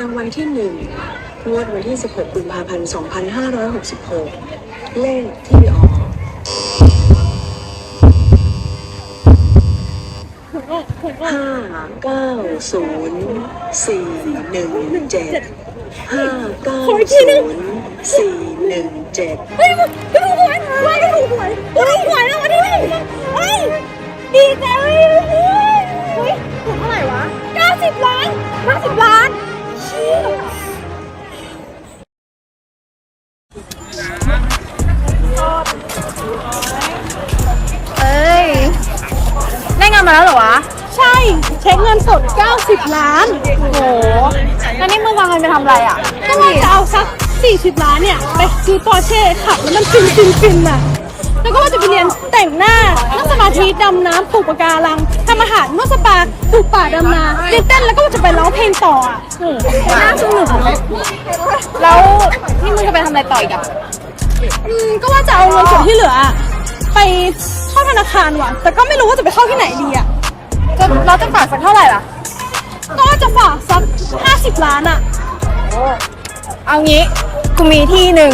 รางวัลที่หนึ่งงวดวันที่ 16 กุมภาพันธ์ 2566 เลขที่ออกห้าเก้าศูนย์สี่หนึ่งเจ็ดห้าเก้าศูนย์สี่หนึ่งเจ็ดเฮ้ยถูกหวยเฮ้ยถูกหวยถูกหวยแล้ววันที่หนึ่งเฮ้ยดีใจเฮ้ย มาแล้วเหรอวะ ใช่ เช็คเงินสด 90 ล้านโหแล้วนี่มึงวางเงินไปทำอะไรอะ ก็ว่าจะเอาสัก 40 ล้านเนี่ย ไปซื้อปอร์เช่ขับแล้วมันฟินฟินฟินอะ แล้วก็ว่าจะไปเรียนแต่งหน้านั่งสมาธิดำน้ำปลูกปะการังทำอาหารนวดสปาปลูกป่าดำนาเรียนเต้นแล้วก็ว่าจะไปร้องเพลงต่ออะน่าสนุกเนอะแล้วนี่มึงจะไปทำอะไรต่ออีกอะ อืมก็ว่าจะเอาเงินส่วนที่เหลืออะ ไปเข้าธนาคารว่ะ แต่ก็ไม่รู้ว่าจะไปเข้าที่ไหนดีอะจะเราจะฝากสักเท่าไหร่ล่ะ ก็ว่าจะฝากสัก50ล้านอะ เอางี้กูมีที่หนึ่ง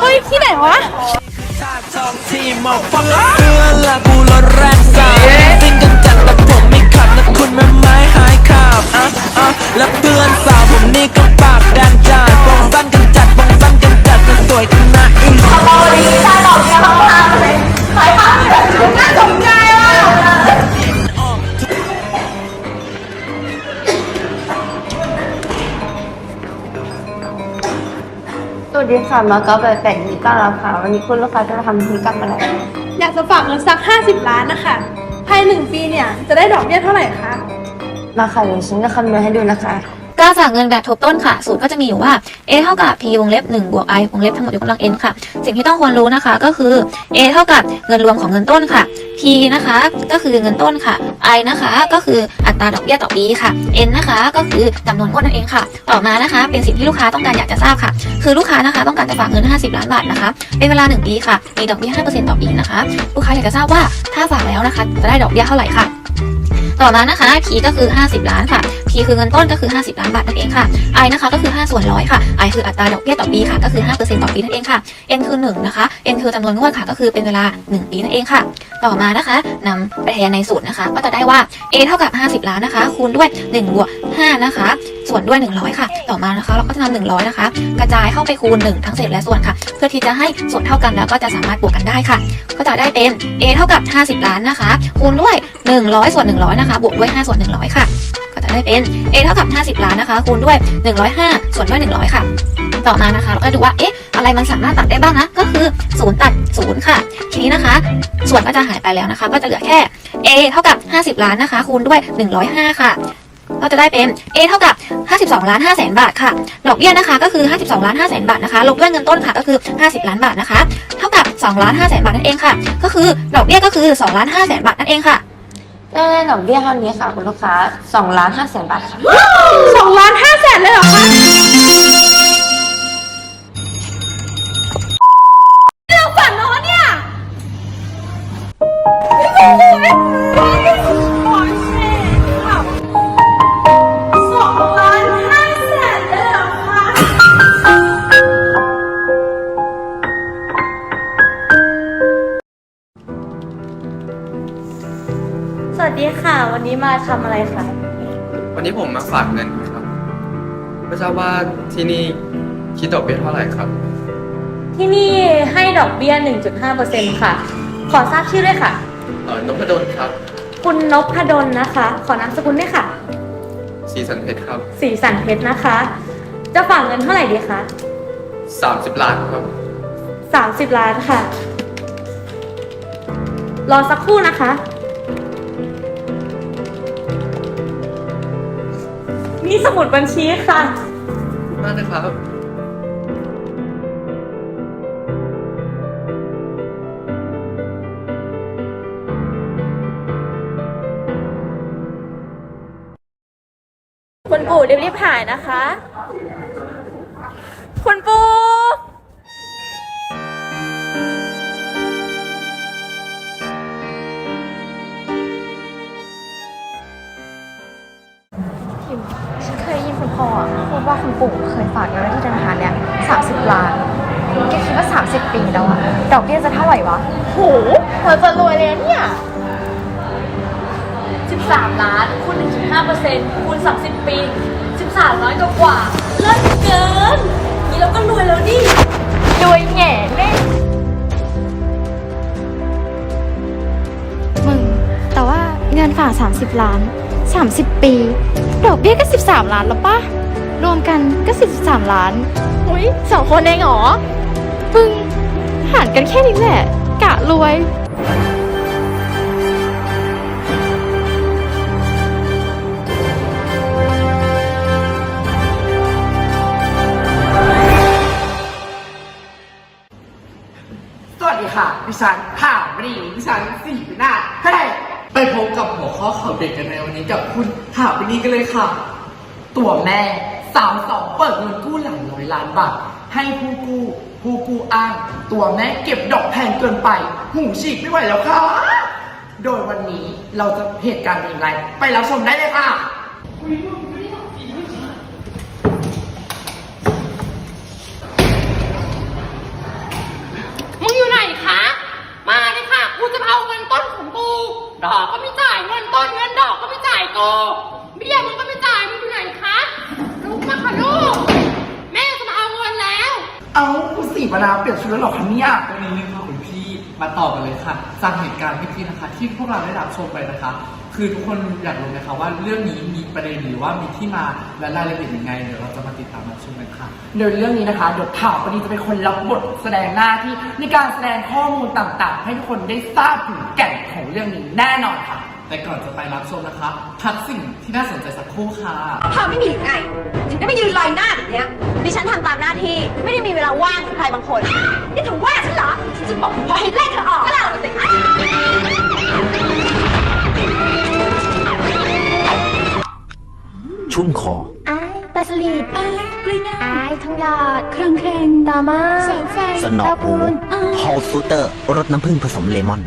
เฮ้ยที่ไหนวะทอง ดีค่ะมาเก๊าแบบแปดนี้ต้อนรับค่ะ วันนี้คุณลูกค้าจะมาทำธุรกรรมอะไร อยากจะฝากเงินสัก 50 ล้านนะคะ ภายหนึ่งปีเนี่ยจะได้ดอกเบี้ยเท่าไหร่คะ มาค่ะเดี๋ยวฉันจะคำนวณให้ดูนะคะการฝากเงินแบบทบต้นค่ะ สูตรก็จะมีอยู่ว่า a เท่ากับ p วงเล็บ1บวก i วงเล็บทั้งหมดยกกำลัง n ค่ะ สิ่งที่ต้องควรรู้นะคะ ก็คือ a เท่ากับเงินรวมของเงินต้นค่ะ p นะคะก็คือเงินต้นค่ะ i นะคะก็คืออัตราดอกเบี้ยต่อปีค่ะ n นะคะก็คือจำนวนงวดนั่นเองค่ะ ต่อมานะคะ เป็นสิ่งที่ลูกค้าต้องการอยากจะทราบค่ะ คือลูกค้านะคะต้องการจะฝากเงิน 50 ล้านบาทนะคะ เป็นเวลา 1 ปีค่ะ มีดอกเบี้ย 5%ต่อปีนะคะ ลูกค้าอยากจะทราบว่าถ้าฝากแล้วนะคะ จะได้ดอกเบี้ยเท่าไหร่ค่ะ ต่อมานะคะ P ก็คือ 50 ล้านค่ะ P คือเงินต้นก็คือ 50 ล้านบาทนั่นเองค่ะ I นะคะก็คือ 5 ส่วนร้อยค่ะ I คืออัตราดอกเบี้ยต่อปีค่ะก็คือ 5%ต่อปีนั่นเองค่ะ N คือ 1 นะคะ N คือจำนวนงวดค่ะก็คือเป็นเวลา 1 ปีนั่นเองค่ะ ต่อมานะคะนำไปแทนในสูตรนะคะ ก็จะได้ว่า A เท่ากับ 50 ล้านนะคะ คูณด้วย1บวก5นะคะ ส่วนด้วย 100 ค่ะ ต่อมานะคะเราก็จะนำ100 นะคะ กระจายเข้าไปคูณ 1 ทั้งเศษและส่วนค่ะ เพื่อที่จะให้ส่วนเท่ากันแล้วก็จะสามารถบวกกันได้ค่ะ ก็จะได้เป็น A เท่ากับ 50 ล้านนะคะ คูณด้วย 100 ส่วน 100 นะคะ บวกด้วย 5 ส่วน 100 ค่ะก็จะ ได้เป็น A เท่ากับ 50 ล้านนะคะ คูณด้วย 105 ส่วนด้วย 100 ค่ะ ต่อมานะคะ เราก็ดูว่า เอ๊ะ อะไรมันสามารถตัดได้บ้างนะ ก็คือ 0 ตัด 0 ค่ะ ทีนี้นะคะ ส่วนก็จะหายไปแล้วนะคะ ก็จะเหลือแค่ A เท่ากับ 50 ล้านนะคะ คูณด้วย 105 ค่ะก็จะได้เป็น A เท่ากับ 52 ล้าน5แสนบาทค่ะ ดอกเบี้ยนะคะก็คือ 52 ล้าน5แสนบาทนะคะ ลบด้วยเงินต้นค่ะก็คือ 50 ล้านบาทนะคะ เท่ากับ 2 ล้าน5แสนบาทนั่นเองค่ะ ก็คือดอกเบี้ยก็คือ 2 ล้าน5แสนบาทนั่นเองค่ะ ได้ดอกเบี้ยเท่านี้ค่ะคุณลูกค้า2ล้าน5แสนบาทค่ะ2ล้าน5แสนเลยเหรอคะ นนี้มาทำอะไรคะวันนี้ผมมาฝากเงินครับ ไม่ทราบว่าที่นี่คิดดอกเบี้ยเท่าไหร่ครับ ที่นี่ให้ดอกเบี้ย 1.5%ค่ะ ขอทราบชื่อด้วยค่ะ เออนพดลครับ คุณนพดลนะคะ ขอนามสกุลด้วยค่ะ สีสันเพชรครับ สีสันเพชรนะคะ จะฝากเงินเท่าไหร่ดีคะ 30 ล้านครับ 30 ล้านค่ะ รอสักครู่นะคะ นี่สมุดบัญชีค่ะ มากนะครับ คุณปู่รีบๆถ่ายนะคะ คุณปู่ พิมฉันเคยได้ยินคุณพ่ออะพูดว่าคุณปู่เคยฝากเงินไว้ที่ธนาคารเนี่ยสามสิบล้านแกคิดว่า 30 ปีแล้วอะดอกเบี้ยจะเท่าไหร่วะโหเธอจะรวยเลยนะเนี่ย13 ล้านคูณ1.5%คูณ30 ปี 13ล้านกว่ากว่าเลิศเกิน นี่เราก็รวยแล้วดิรวยแง่แน่มึง แต่ว่าเงินฝาก 30 ล้าน 30 ปี ดอกเบี้ยก็ 13 ล้านแล้วปะรวมกันก็ 43 ล้านอุ้ยสองคนเองเหรอมึงหารกันแค่นี้แหละ กะรวย ข้อข่าวเด็กกันในวันนี้กับคุณข่าวมณีกันเลยค่ะ ตัวแม่สาวสองเปิดเงินกู้หลังร้อยล้านบาทให้ผู้กู้ผู้กู้อ้าง ตัวแม่เก็บดอกแพงเกินไป หูฉีกไม่ไหวแล้วค่ะ โดยวันนี้เราจะเหตุการณ์อย่างไร ไปรับชมได้เลยค่ะมึงอยู่ไหนคะ มาเลยค่ะ กูจะเอาเงินต้นของกู ดอกก็ไม่จ่ายเงิ ก็ไม่จ่ายกูเบี้ยมึงก็ไม่จ่ายมึงอยู่ไหนคะลุกมาค่ะลูก แม่จะมาเอาเงินแล้ว เอาคุณสี่มะนาวเปลี่ยนชุดแล้วเหรอคะเนี่ยก็นี้นึงค่ะคุณพี่มาต่อกันเลยค่ะจากเหตุการณ์เมื่อกี้นะคะ ที่พวกเราได้รับชมไปนะคะ คือทุกคนอยากรู้ไหมคะว่าเรื่องนี้มีประเด็นหรือว่ามีที่มาและรายละเอียดยังไงเดี๋ยวเราจะมาติดตามรับชมกันค่ะ โดยเรื่องนี้นะคะเดี๋ยวข่าวพอดีจะเป็นคนรับบทแสดงหน้าที่ในการแสดงข้อมูลต่างๆ ให้ทุกคนได้ทราบถึงแก่นของเรื่องนี้แน่นอนค่ะ แต่ก่อนจะไปรับชมนะคะพักสิ่งที่น่าสนใจสักครู่ค่ะเธอไม่มีหรือไงถึงได้มายืนลอยหน้าแบบเนี้ยดิฉันทำตามหน้าที่ไม่ได้มีเวลาว่างกับใครบางคนนี่เธอว่าฉันเหรอฉันจะบอกพอให้ไล่เธอออกก็เล่ามาสิชุ่มคออายปลาสลิดอายกลิ้งอายทองหยอดเครื่องเครงตามาแสงไฟสนอตาหูปูนพอลฟูเตอร์รสน้ำผึ้งผสมเลมอน